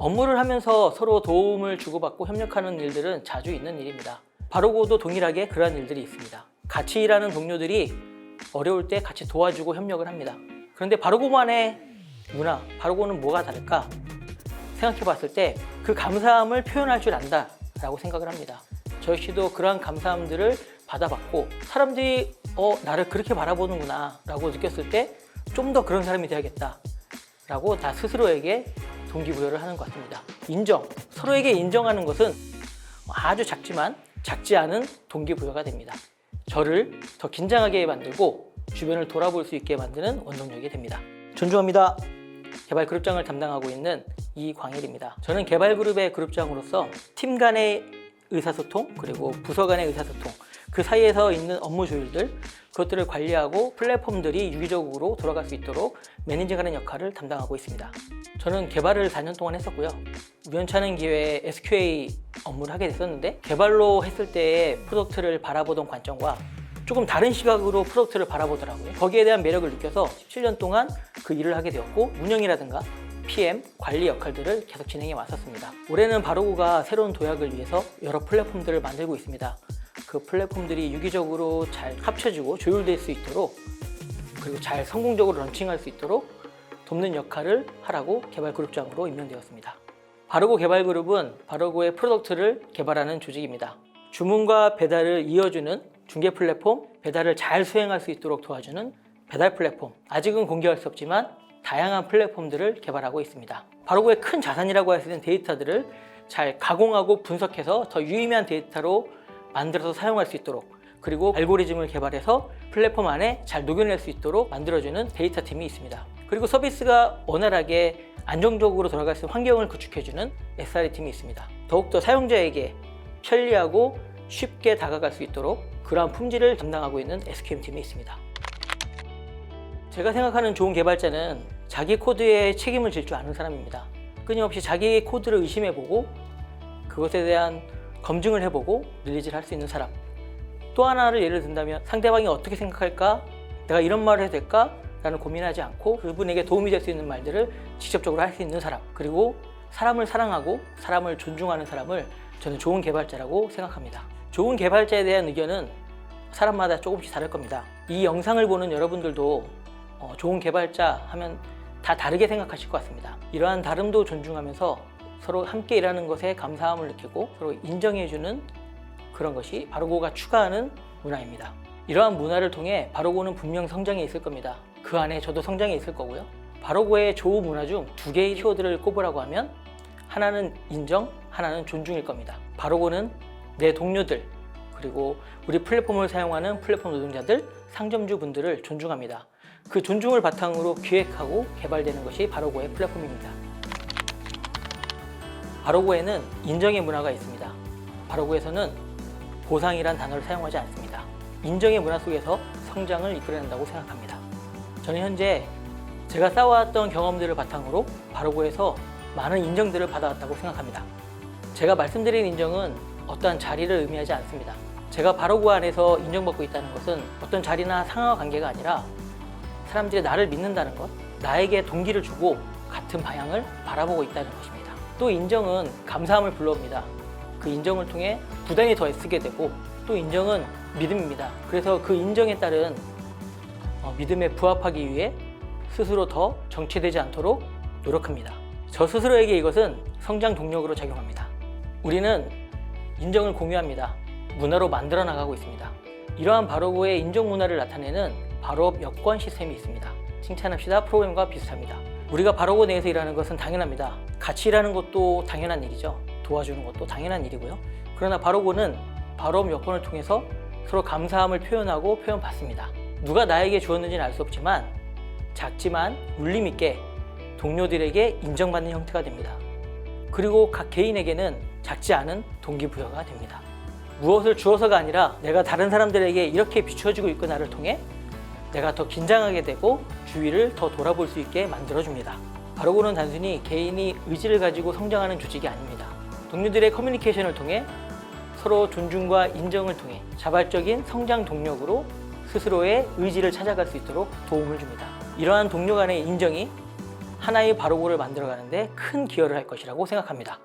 업무를 하면서 서로 도움을 주고받고 협력하는 일들은 자주 있는 일입니다. 바로고도 동일하게 그러한 일들이 있습니다. 같이 일하는 동료들이 어려울 때 같이 도와주고 협력을 합니다. 그런데 바로고만의 문화, 바로고는 뭐가 다를까? 생각해 봤을 때 그 감사함을 표현할 줄 안다 라고 생각을 합니다. 저 역시도 그러한 감사함들을 받아봤고 사람들이 어 나를 그렇게 바라보는구나 라고 느꼈을 때 좀 더 그런 사람이 돼야겠다 라고 나 스스로에게 동기부여를 하는 것 같습니다. 인정 서로에게 인정하는 것은 아주 작지만 작지 않은 동기부여가 됩니다. 저를 더 긴장하게 만들고 주변을 돌아볼 수 있게 만드는 원동력이 됩니다. 존중합니다. 개발 그룹장을 담당하고 있는 이광일입니다. 저는 개발 그룹의 그룹장으로서 팀 간의 의사소통 그리고 부서 간의 의사소통 그 사이에서 있는 업무 조율들 그것들을 관리하고 플랫폼들이 유기적으로 돌아갈 수 있도록 매니징하는 역할을 담당하고 있습니다. 저는 개발을 4년 동안 했었고요. 우연찮은 기회에 SQA 업무를 하게 됐었는데 개발로 했을 때의 프로덕트를 바라보던 관점과 조금 다른 시각으로 프로덕트를 바라보더라고요. 거기에 대한 매력을 느껴서 17년 동안 그 일을 하게 되었고 운영이라든가 PM, 관리 역할들을 계속 진행해 왔었습니다. 올해는 바로고가 새로운 도약을 위해서 여러 플랫폼들을 만들고 있습니다. 그 플랫폼들이 유기적으로 잘 합쳐지고 조율될 수 있도록 그리고 잘 성공적으로 런칭할 수 있도록 돕는 역할을 하라고 개발 그룹장으로 임명되었습니다. 바로고 개발 그룹은 바로고의 프로덕트를 개발하는 조직입니다. 주문과 배달을 이어주는 중개 플랫폼, 배달을 잘 수행할 수 있도록 도와주는 배달 플랫폼. 아직은 공개할 수 없지만 다양한 플랫폼들을 개발하고 있습니다. 바로고의 큰 자산이라고 할 수 있는 데이터들을 잘 가공하고 분석해서 더 유의미한 데이터로 만들어서 사용할 수 있도록 그리고 알고리즘을 개발해서 플랫폼 안에 잘 녹여낼 수 있도록 만들어주는 데이터 팀이 있습니다. 그리고 서비스가 원활하게 안정적으로 돌아갈 수 있는 환경을 구축해주는 SRE 팀이 있습니다. 더욱더 사용자에게 편리하고 쉽게 다가갈 수 있도록 그러한 품질을 담당하고 있는 SQM 팀이 있습니다. 제가 생각하는 좋은 개발자는 자기 코드에 책임을 질 줄 아는 사람입니다. 끊임없이 자기 코드를 의심해보고 그것에 대한 검증을 해보고 릴리즈를 할 수 있는 사람. 또 하나를 예를 든다면 상대방이 어떻게 생각할까? 내가 이런 말을 해도 될까? 라는 고민하지 않고 그분에게 도움이 될 수 있는 말들을 직접적으로 할 수 있는 사람. 그리고 사람을 사랑하고 사람을 존중하는 사람을 저는 좋은 개발자라고 생각합니다. 좋은 개발자에 대한 의견은 사람마다 조금씩 다를 겁니다. 이 영상을 보는 여러분들도 어, 좋은 개발자 하면 다 다르게 생각하실 것 같습니다. 이러한 다름도 존중하면서 서로 함께 일하는 것에 감사함을 느끼고 서로 인정해주는 그런 것이 바로고가 추가하는 문화입니다. 이러한 문화를 통해 바로고는 분명 성장해 있을 겁니다. 그 안에 저도 성장해 있을 거고요. 바로고의 좋은 문화 중 두 개의 키워드를 꼽으라고 하면 하나는 인정, 하나는 존중일 겁니다. 바로고는 내 동료들 그리고 우리 플랫폼을 사용하는 플랫폼 노동자들, 상점주 분들을 존중합니다. 그 존중을 바탕으로 기획하고 개발되는 것이 바로고의 플랫폼입니다. 바로고에는 인정의 문화가 있습니다. 바로고에서는 보상이란 단어를 사용하지 않습니다. 인정의 문화 속에서 성장을 이끌어낸다고 생각합니다. 저는 현재 제가 쌓아왔던 경험들을 바탕으로 바로고에서 많은 인정들을 받아왔다고 생각합니다. 제가 말씀드린 인정은 어떠한 자리를 의미하지 않습니다. 제가 바로고 안에서 인정받고 있다는 것은 어떤 자리나 상하 관계가 아니라 사람들이 나를 믿는다는 것, 나에게 동기를 주고 같은 방향을 바라보고 있다는 것입니다. 또 인정은 감사함을 불러옵니다. 그 인정을 통해 부단히 더 애쓰게 되고 또 인정은 믿음입니다. 그래서 그 인정에 따른 어, 믿음에 부합하기 위해 스스로 더 정체되지 않도록 노력합니다. 저 스스로에게 이것은 성장 동력으로 작용합니다. 우리는 인정을 공유합니다. 문화로 만들어 나가고 있습니다. 이러한 바로고의 인정 문화를 나타내는 바로업 여권 시스템이 있습니다. 칭찬합시다 프로그램과 비슷합니다. 우리가 바로고 내에서 일하는 것은 당연합니다. 같이 일하는 것도 당연한 일이죠. 도와주는 것도 당연한 일이고요. 그러나 바로고는 바로업 여건을 통해서 서로 감사함을 표현하고 표현받습니다. 누가 나에게 주었는지는 알 수 없지만 작지만 울림 있게 동료들에게 인정받는 형태가 됩니다. 그리고 각 개인에게는 작지 않은 동기부여가 됩니다. 무엇을 주어서가 아니라 내가 다른 사람들에게 이렇게 비추어지고 있구나를 통해 내가 더 긴장하게 되고 주위를 더 돌아볼 수 있게 만들어줍니다. 바로고는 단순히 개인이 의지를 가지고 성장하는 조직이 아닙니다. 동료들의 커뮤니케이션을 통해 서로 존중과 인정을 통해 자발적인 성장 동력으로 스스로의 의지를 찾아갈 수 있도록 도움을 줍니다. 이러한 동료 간의 인정이 하나의 바로고를 만들어가는데 큰 기여를 할 것이라고 생각합니다.